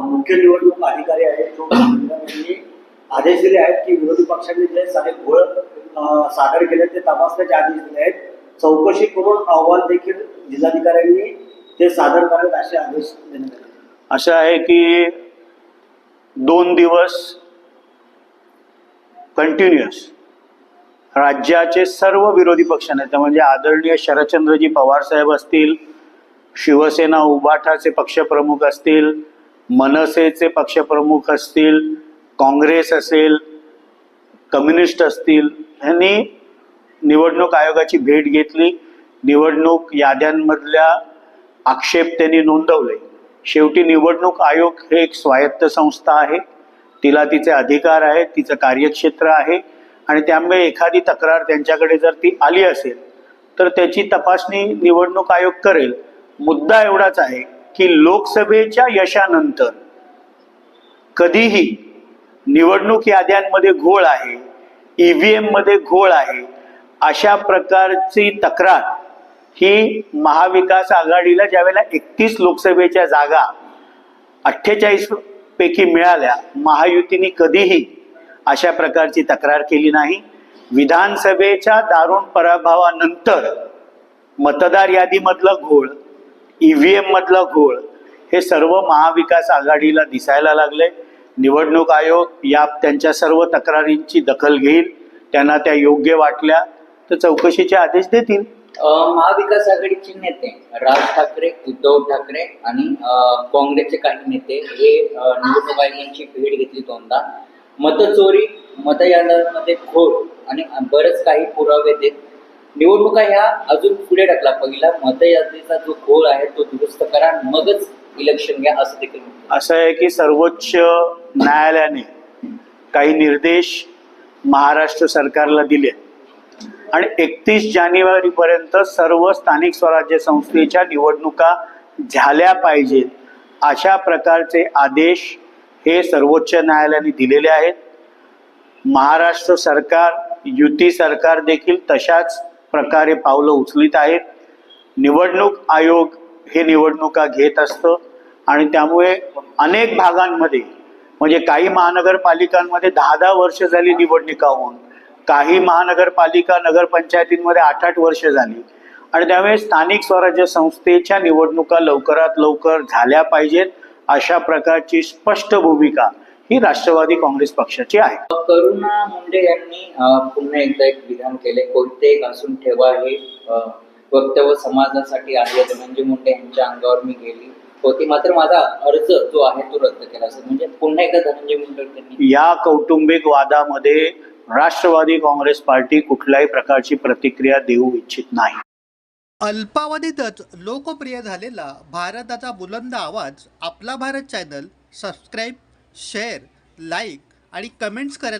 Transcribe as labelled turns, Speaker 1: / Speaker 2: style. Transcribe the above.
Speaker 1: मुख्य निवडणूक अधिकारी आहेत जो यांनी आदेश दिले आहेत की विरोधी पक्षांनी जे सारे घोळ सादर केले ते तपासण्याचे आदेश दिले आहेत. चौकशी करून अहवाल देखील जिल्हाधिकाऱ्यांनी ते सादर करावेत असे आदेश देण्यात आले
Speaker 2: असं आहे की दोन दिवस कंटिन्युअस राज्याचे सर्व विरोधी पक्ष नेते म्हणजे आदरणीय शरदचंद्रजी पवार साहेब असतील शिवसेना उभाठाचे पक्षप्रमुख असतील मनसेचे पक्षप्रमुख असतील काँग्रेस असेल कम्युनिस्ट असतील यांनी निवडणूक आयोगाची भेट घेतली. निवडणूक याद्यांमधल्या आक्षेप त्यांनी नोंदवले. शेवटी निवडणूक आयोग हे एक स्वायत्त संस्था आहे. तिला तिचे अधिकार आहेत तिचं कार्यक्षेत्र आहे. आणि त्यामुळे एखादी तक्रार त्यांच्याकडे जर ती आली असेल तर त्याची तपासणी निवडणूक आयोग करेल. मुद्दा एवढाच आहे की लोकसभेच्या यशानंतर कधीही निवडणूक याद्यांमध्ये घोळ आहे ईव्हीएममध्ये घोळ आहे अशा प्रकारची तक्रार ही महाविकास आघाडीला ज्यावेळेला एकतीस लोकसभेच्या जागा अठ्ठेचाळीस पैकी मिळाल्या महायुतीने कधीही अशा प्रकारची तक्रार केली नाही. विधानसभेच्या दारुण पराभवानंतर मतदार यादीमधलं घोळ ईव्हीएम मधलं घोळ. हे सर्व महाविकास आघाडीला दिसायला लागले. निवडणूक आयोग या त्यांच्या सर्व तक्रारींची दखल घेईल. त्यांना त्या योग्य वाटल्या तर चौकशीचे आदेश देतील.
Speaker 3: महाविकास आघाडीचे नेते राज ठाकरे उद्धव ठाकरे आणि काँग्रेसचे काही नेते हे निवडणूक आयोगांची भेट घेतली दोनदा. मतचोरी मतयानामध्ये घोळ आणि बरेच काही पुरावे देत निवडणुका ह्या अजून पुढे टाकला पहिला मतयात्रेचा जो घोळ आहे तो दुरुस्त करा मगच इलेक्शन घ्या असं देखील
Speaker 2: असं आहे की सर्वोच्च न्यायालयाने काही निर्देश महाराष्ट्र सरकारला दिले. आणि एकतीस जानेवारीपर्यंत सर्व स्थानिक स्वराज्य संस्थेच्या निवडणुका झाल्या पाहिजेत अशा प्रकारचे आदेश हे सर्वोच्च न्यायालयाने दिलेले आहेत. महाराष्ट्र सरकार युती सरकार देखील तशाच प्रकारे पावलं उचलीत आहेत. निवडणूक आयोग हे निवडणुका घेत असतं आणि त्यामुळे अनेक भागांमध्ये म्हणजे काही महानगरपालिकांमध्ये दहा दहा वर्ष झाली निवडणुका होऊन काही महानगरपालिका नगरपंचायतींमध्ये आठ आठ वर्ष झाली. आणि त्यामुळे स्थानिक स्वराज्य संस्थेच्या निवडणुका लवकरात लवकर झाल्या पाहिजेत अशा प्रकारची स्पष्ट भूमिका ही राष्ट्रवादी काँग्रेस पक्षाची आहे.
Speaker 3: करुणा मुंडे यांनी पुन्हा एकदा एक विधान केले. कोणते घासून ठेवा हे वक्तव्य समाजासाठी आहे. धनंजय मुंडे यांच्या अंगावर मी गेली होती. मात्र माझा अर्ज जो आहे तो रद्द केला. असेल म्हणजे पुन्हा एकदा धनंजय मुंडे
Speaker 2: या कौटुंबिक वादामध्ये राष्ट्रवादी काँग्रेस पार्टी कुठल्याही प्रकारची प्रतिक्रिया देऊ इच्छित नाही.
Speaker 4: अल्पावधीतच लोकप्रिय झालेला भारताचा बुलंद आवाज आपला Bharat channel subscribe share like आणि कमेंट्स करायला